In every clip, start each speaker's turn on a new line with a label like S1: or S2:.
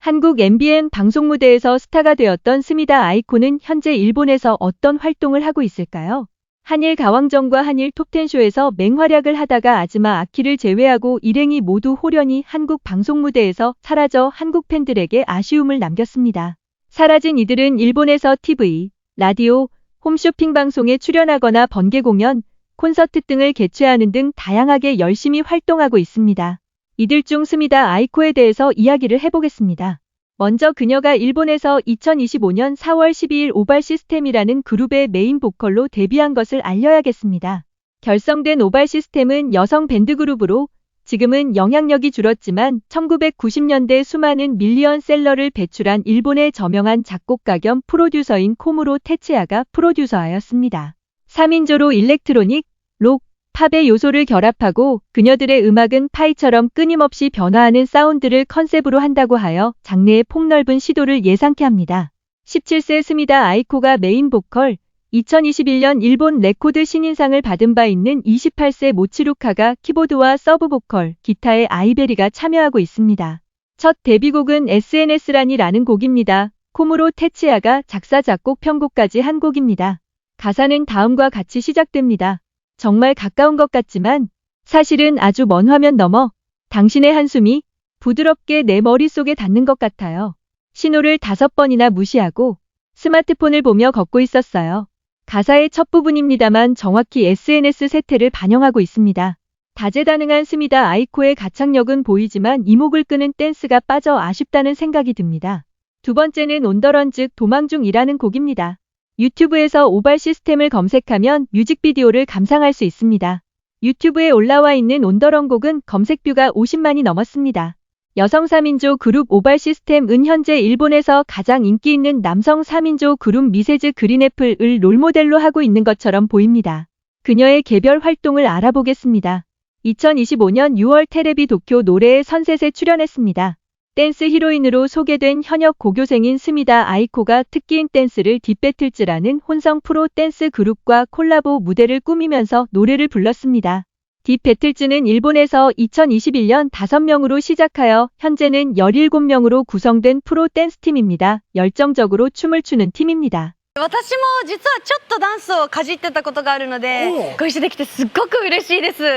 S1: 한국 MBN 방송 무대에서 스타가 되었던 스미다 아이코는 현재 일본에서 어떤 활동을 하고 있을까요? 한일 가왕정과 한일 톱텐쇼에서 맹활약을 하다가 아즈마 아키를 제외하고 일행이 모두 홀연히 한국 방송 무대에서 사라져 한국 팬들에게 아쉬움을 남겼습니다. 사라진 이들은 일본에서 TV, 라디오, 홈쇼핑 방송에 출연하거나 번개 공연, 콘서트 등을 개최하는 등 다양하게 열심히 활동하고 있습니다. 이들 중 스미다 아이코에 대해서 이야기를 해보겠습니다. 먼저 그녀가 일본에서 2025년 4월 12일 오발 시스템이라는 그룹의 메인 보컬로 데뷔한 것을 알려야겠습니다. 결성된 오발 시스템은 여성 밴드 그룹으로 지금은 영향력이 줄었지만 1990년대 수많은 밀리언 셀러를 배출한 일본의 저명한 작곡가 겸 프로듀서인 코무로 테치야가 프로듀서하였습니다. 3인조로 일렉트로닉, 록, 팝의 요소를 결합하고 그녀들의 음악은 파이처럼 끊임없이 변화하는 사운드를 컨셉으로 한다고 하여 장르의 폭넓은 시도를 예상케 합니다. 17세 스미다 아이코가 메인 보컬, 2021년 일본 레코드 신인상을 받은 바 있는 28세 모치루카가 키보드와 서브 보컬, 기타에 아이베리가 참여하고 있습니다. 첫 데뷔곡은 SNS란이라는 곡입니다. 코무로 테치야가 작사, 작곡, 편곡까지 한 곡입니다. 가사는 다음과 같이 시작됩니다. 정말 가까운 것 같지만 사실은 아주 먼 화면 넘어 당신의 한숨이 부드럽게 내 머릿속에 닿는 것 같아요. 신호를 다섯 번이나 무시하고 스마트폰을 보며 걷고 있었어요. 가사의 첫 부분입니다만 정확히 SNS 세태를 반영하고 있습니다. 다재다능한 스미다 아이코의 가창력은 보이지만 이목을 끄는 댄스가 빠져 아쉽다는 생각이 듭니다. 두 번째는 온더런 즉 도망 중이라는 곡입니다. 유튜브에서 오발 시스템을 검색하면 뮤직비디오를 감상할 수 있습니다. 유튜브에 올라와 있는 온더런 곡은 검색 뷰가 50만이 넘었습니다. 여성 3인조 그룹 오발 시스템은 현재 일본에서 가장 인기 있는 남성 3인조 그룹 미세즈 그린애플을 롤모델로 하고 있는 것처럼 보입니다. 그녀의 개별 활동을 알아보겠습니다. 2025년 6월 테레비 도쿄 노래의 선셋에 출연했습니다. 댄스 히로인으로 소개된 현역 고교생인 스미다 아이코가 특기인 댄스를 딥배틀즈라는 혼성 프로 댄스 그룹과 콜라보 무대를 꾸미면서 노래를 불렀습니다. 딥배틀즈는 일본에서 2021년 5명으로 시작하여 현재는 17명으로 구성된 프로 댄스팀입니다. 열정적으로 춤을 추는 팀입니다.
S2: 私も実はちょっとダンスをかじってたことがあるの
S3: お
S2: で
S3: う
S2: ご一緒できてすっごく嬉しいですよ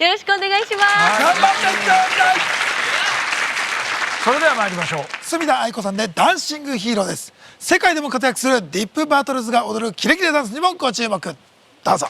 S2: ろしくお願いします
S3: 頑張ってください それでは参りましょう。隅田愛子さんでダンシングヒーローです。世界でも活躍するディップバトルズが踊るキレキレダンスにもご注目。どうぞ。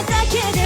S4: だけで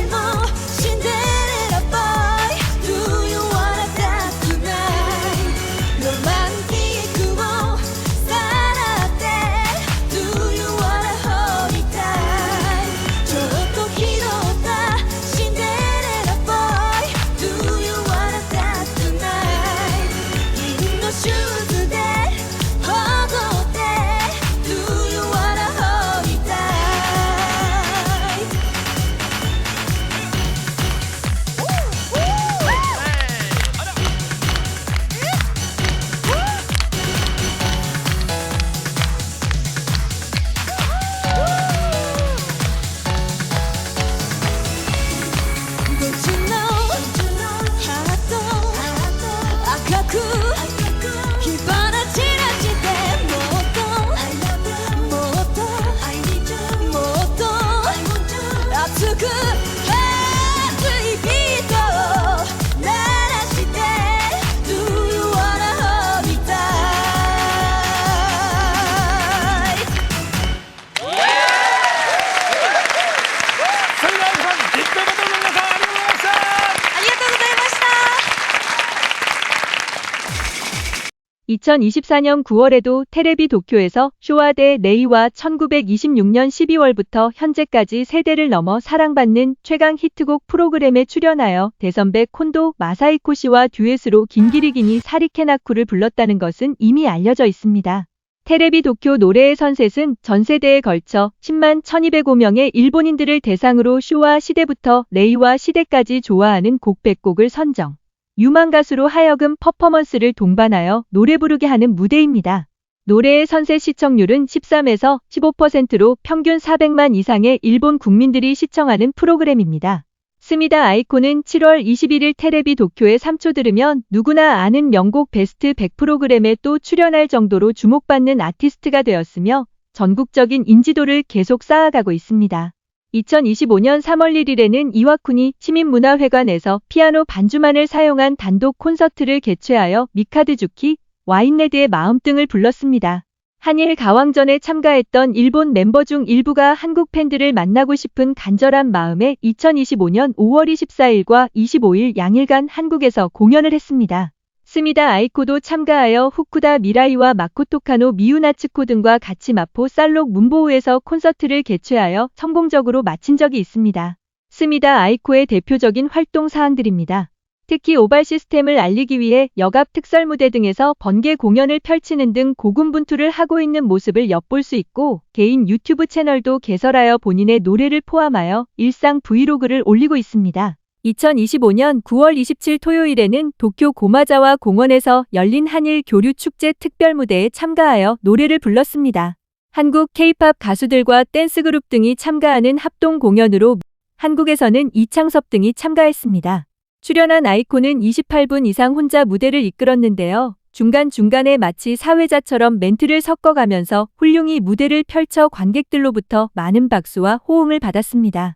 S1: 2024년 9월에도 테레비 도쿄에서 쇼와대 레이와 1926년 12월부터 현재까지 세대를 넘어 사랑받는 최강 히트곡 프로그램에 출연하여 대선배 콘도 마사이코 씨와 듀엣으로 긴기리기니 사리케나쿠를 불렀다는 것은 이미 알려져 있습니다. 테레비 도쿄 노래의 선셋은 전 세대에 걸쳐 10만 1205명의 일본인들을 대상으로 쇼와 시대부터 레이와 시대까지 좋아하는 곡 100곡을 선정. 유망 가수로 하여금 퍼포먼스를 동반하여 노래 부르게 하는 무대입니다. 노래의 선셋 시청률은 13에서 15%로 평균 400만 이상의 일본 국민들이 시청하는 프로그램입니다. 스미다 아이코는 7월 21일 테레비 도쿄에 3초 들으면 누구나 아는 명곡 베스트 100 프로그램에 또 출연할 정도로 주목받는 아티스트가 되었으며 전국적인 인지도를 계속 쌓아가고 있습니다. 2025년 3월 1일에는 이와쿤이 시민문화회관에서 피아노 반주만을 사용한 단독 콘서트를 개최하여 미카드주키, 와인레드의 마음 등을 불렀습니다. 한일 가왕전에 참가했던 일본 멤버 중 일부가 한국 팬들을 만나고 싶은 간절한 마음에 2025년 5월 24일과 25일 양일간 한국에서 공연을 했습니다. 스미다 아이코도 참가하여 후쿠다 미라이와 마코토 카노 미유나츠코 등과 같이 마포 살록 문보우에서 콘서트를 개최하여 성공적으로 마친 적이 있습니다. 스미다 아이코의 대표적인 활동 사항들입니다. 특히 오발 시스템을 알리기 위해 여갑 특설 무대 등에서 번개 공연을 펼치는 등 고군분투를 하고 있는 모습을 엿볼 수 있고 개인 유튜브 채널도 개설하여 본인의 노래를 포함하여 일상 브이로그를 올리고 있습니다. 2025년 9월 27일 토요일에는 도쿄 고마자와 공원에서 열린 한일 교류 축제 특별 무대에 참가하여 노래를 불렀습니다. 한국 K-팝 가수들과 댄스 그룹 등이 참가하는 합동 공연으로 한국에서는 이창섭 등이 참가했습니다. 출연한 아이콘은 28분 이상 혼자 무대를 이끌었는데요. 중간중간에 마치 사회자처럼 멘트를 섞어가면서 훌륭히 무대를 펼쳐 관객들로부터 많은 박수와 호응을 받았습니다.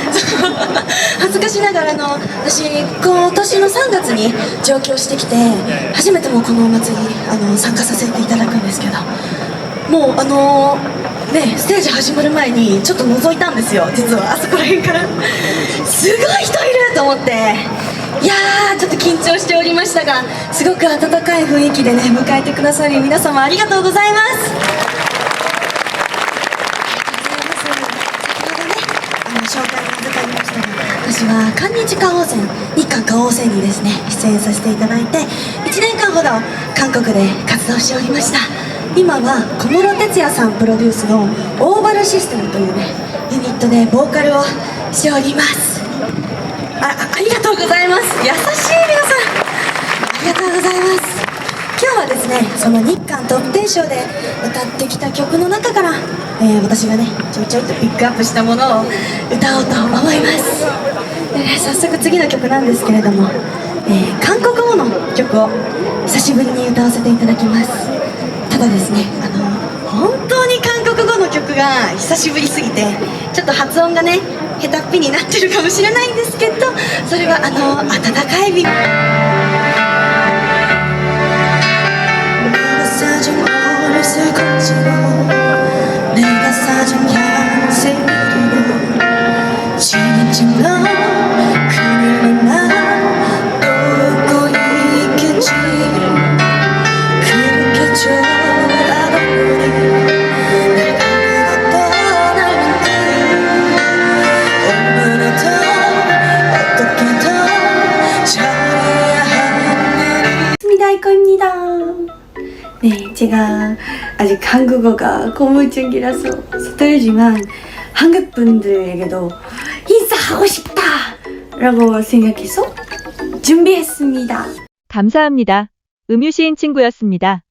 S4: ずかしながらの私今年の3月に上京してきて初めてもこのお祭りあの参加させていただくんですけどもうあのねステージ始まる前にちょっと覗いたんですよ実はあそこら辺から。すごい人いると思って。いやーちょっと緊張しておりましたがすごく温かい雰囲気でね迎えてくださり皆様ありがとうございます先ほどねあの紹介が預かりましたが私は韓日韓王戦日韓韓王戦にですね出演させていただいて1年間ほど韓国で活動しておりました。今は小室哲哉さんプロデュースのオーバルシステムというねユニットでボーカルをしております。ああありがとうございます。優しい皆さん。ありがとうございます。今日はですねその日韓トップ10賞で歌ってきた曲の中から、えー私がねちょいちょいとピックアップしたものを歌おうと思います。で早速次の曲なんですけれども、えー韓国語の曲を久しぶりに歌わせていただきますただですねあの本当に韓国語の曲が久しぶりすぎてちょっと発音がね下手っぴになってるかもしれないんですけどそれはあの温かいビ 내가 사준 어렸을 것처럼 내가 사준 양생이를 지금쯤 너 하는지 스미다이커입니다 네, 제가 아직 한국어가 고무줄기라서 서툴지만 한국 분들에게도 인사하고 싶다 라고 생각해서 준비했습니다.
S1: 감사합니다. 음유시인 친구였습니다.